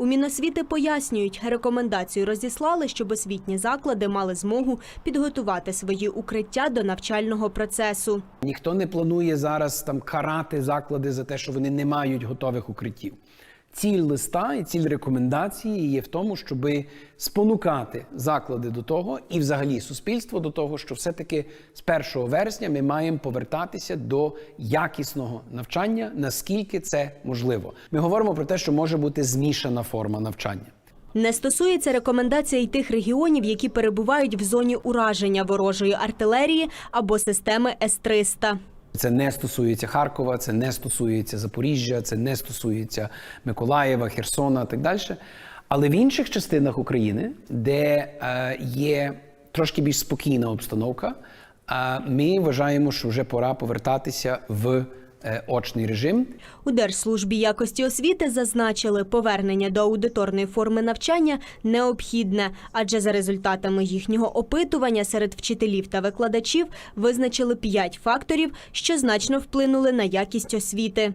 У Міносвіти пояснюють, рекомендацію розіслали, щоб освітні заклади мали змогу підготувати свої укриття до навчального процесу. Ніхто не планує зараз там карати заклади за те, що вони не мають готових укриттів. Ціль листа і ціль рекомендації є в тому, щоб спонукати заклади до того і, взагалі, суспільство до того, що все-таки з 1 вересня ми маємо повертатися до якісного навчання, наскільки це можливо. Ми говоримо про те, що може бути змішана форма навчання. Не стосується рекомендація й тих регіонів, які перебувають в зоні ураження ворожої артилерії або системи С-300. Це не стосується Харкова, це не стосується Запоріжжя, це не стосується Миколаєва, Херсона так далі. Але в інших частинах України, де е, є трошки більш спокійна обстановка, е, ми вважаємо, що вже пора повертатися в очний режим. У Держслужбі якості освіти зазначили, повернення до аудиторної форми навчання необхідне, адже за результатами їхнього опитування серед вчителів та викладачів визначили п'ять факторів, що значно вплинули на якість освіти.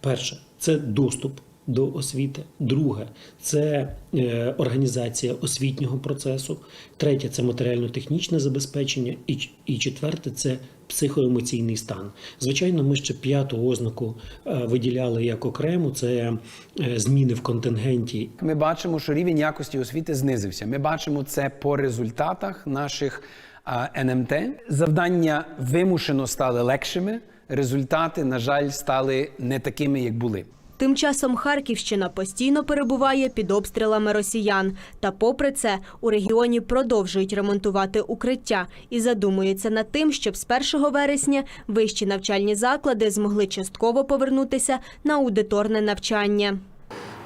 Перше це доступ до освіти. Друге це е, організація освітнього процесу. Третє це матеріально-технічне забезпечення. І, четверте це психоемоційний стан. Звичайно, ми ще п'яту ознаку е, виділяли як окрему: це е, зміни в контингенті Ми бачимо, що рівень якості освіти знизився. Ми бачимо це по результатах наших НМТ. Завдання вимушено стали легшими. Результати, на жаль, стали не такими, як були. Тим часом Харківщина постійно перебуває під обстрілами росіян. Та попри це у регіоні продовжують ремонтувати укриття і задумуються над тим, щоб з 1 вересня вищі навчальні заклади змогли частково повернутися на аудиторне навчання.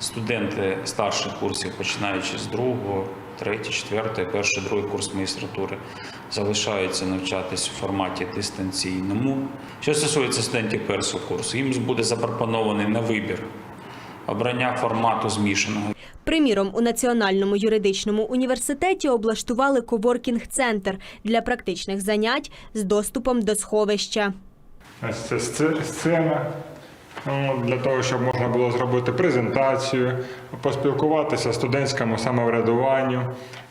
Студенти старших курсів, починаючи з другого, третій, четвертий, перший, другий курс магістратури, залишаються навчатись у форматі дистанційному. Що стосується студентів першого курсу, їм буде запропонований на вибір обрання формату змішаного. Приміром, у Національному юридичному університеті облаштували коворкінг-центр для практичних занять з доступом до сховища. Це сцена. Ну, Для того, щоб можна було зробити презентацію, поспілкуватися студентському самоврядуванню.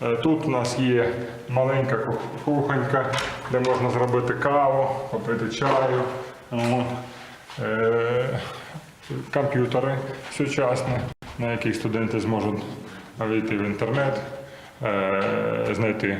Е, Тут у нас є маленька кухонька, де можна зробити каву, попити чаю. Е, Комп'ютери сучасні, на яких студенти зможуть вийти в інтернет, е, знайти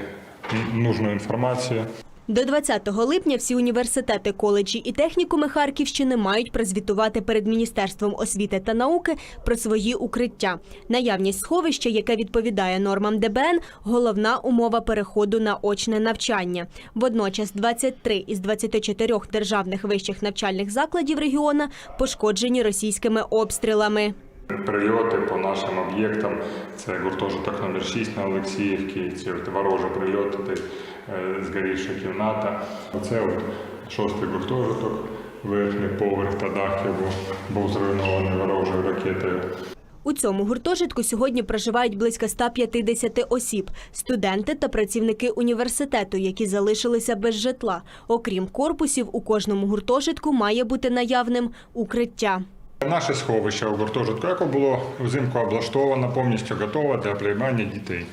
нужну інформацію. До 20 липня всі університети, коледжі і технікуми Харківщини мають прозвітувати перед Міністерством освіти та науки про свої укриття. Наявність сховища, яке відповідає нормам ДБН, головна умова переходу на очне навчання. Водночас 23 із 24 державних вищих навчальних закладів регіона пошкоджені російськими обстрілами. Прильоти по нашим об'єктам це гуртожиток номер 6 на Олексіївці, це ворожі прильоти, е, згорівша кімната. Оце от шостий гуртожиток, верхній поверх та дах його був зруйнований ворожою ракетою. У цьому гуртожитку сьогодні проживають близько 150 осіб, студенти та працівники університету, які залишилися без житла. Окрім корпусів, у кожному гуртожитку має бути наявним укриття. Наше сховище у гуртожитку, яке було взимку облаштовано, повністю готове для приймання дітей.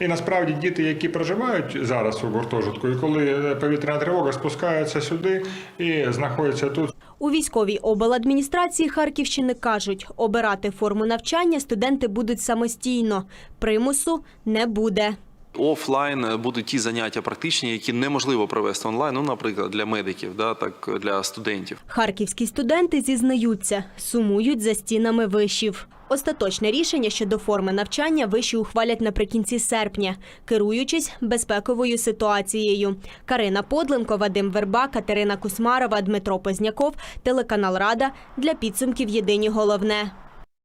І насправді діти, які проживають зараз у гуртожитку, і коли повітряна тривога спускаються сюди і знаходяться тут, У військовій обладміністрації Харківщини кажуть, обирати форму навчання студенти будуть самостійно. Примусу не буде. Офлайн е, будуть ті заняття практичні, які неможливо провести онлайн. Ну, наприклад, для медиків, да, так для студентів. Харківські студенти зізнаються, сумують за стінами вишів. Остаточне рішення щодо форми навчання виші ухвалять наприкінці серпня, керуючись безпековою ситуацією. Карина Подленко, Вадим Верба, Катерина Кусмарова, Дмитро Позняков, телеканал Рада для підсумків Єдині головне.